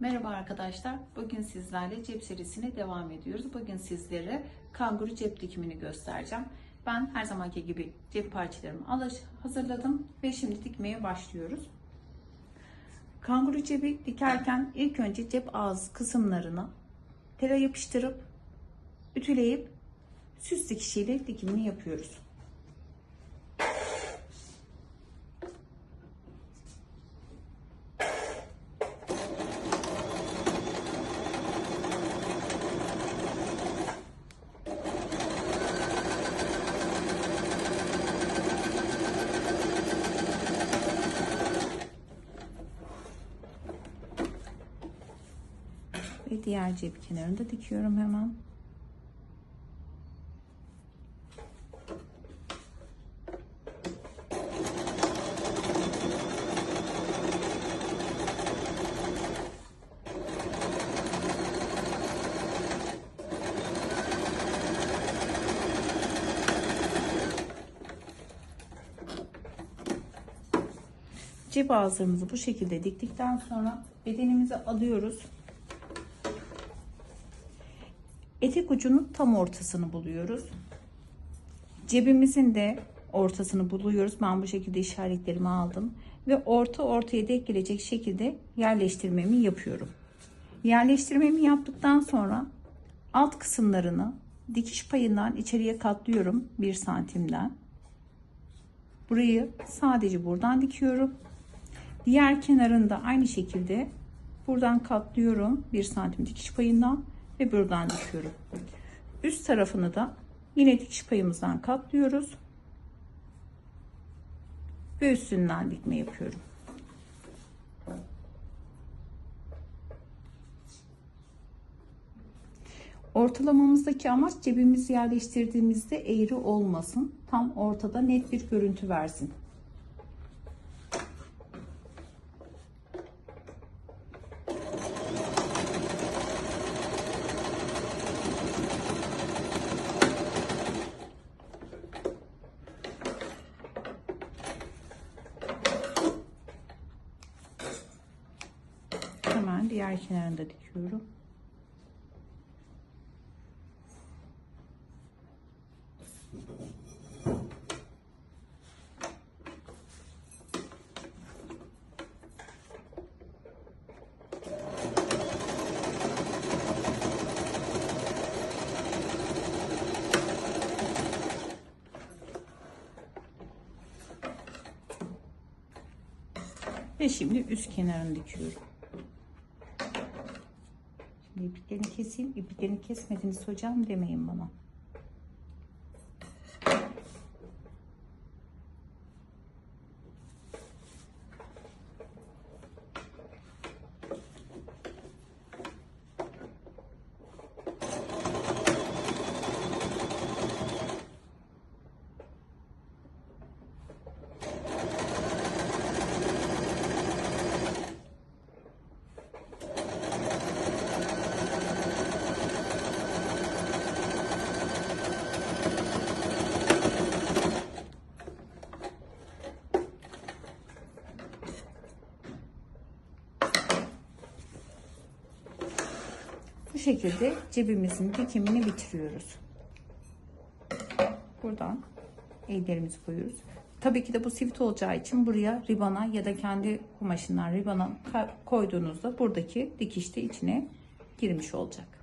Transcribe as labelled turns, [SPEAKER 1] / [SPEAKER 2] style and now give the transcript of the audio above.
[SPEAKER 1] Merhaba arkadaşlar. Bugün sizlerle cep serisine devam ediyoruz. Bugün sizlere kanguru cep dikimini göstereceğim. Ben her zamanki gibi cep parçalarımı hazırladım ve şimdi dikmeye başlıyoruz. Kanguru cebi dikerken ilk önce cep ağzı kısımlarını tela yapıştırıp ütüleyip süs dikişiyle dikimini yapıyoruz. Ve diğer cep kenarını da dikiyorum hemen. Cep ağızlarımızı bu şekilde diktikten sonra bedenimizi alıyoruz. Etek ucunun tam ortasını buluyoruz. Cebimizin de ortasını buluyoruz. Ben bu şekilde işaretlerimi aldım. Ve orta ortaya denk gelecek şekilde yerleştirmemi yapıyorum. Yerleştirmemi yaptıktan sonra alt kısımlarını dikiş payından içeriye katlıyorum 1 santimden. Burayı sadece buradan dikiyorum. Diğer kenarında aynı şekilde buradan katlıyorum 1 santim dikiş payından ve buradan dikiyorum. Üst tarafını da yine dikiş payımızdan katlıyoruz. Ve üstünden dikme yapıyorum. Ortalamamızdaki amaç cebimizi yerleştirdiğimizde eğri olmasın. Tam ortada net bir görüntü versin. Diğer kenarını da dikiyorum. Ve şimdi üst kenarını dikiyorum. İpliklerini keseyim. İpliklerini kesmediniz hocam demeyin bana. Şekilde cebimizin dikimini bitiriyoruz. Buradan ellerimizi koyuyoruz. Tabii ki de bu sivit olacağı için buraya ribana ya da kendi kumaşından ribana koyduğunuzda buradaki dikiş de içine girmiş olacak.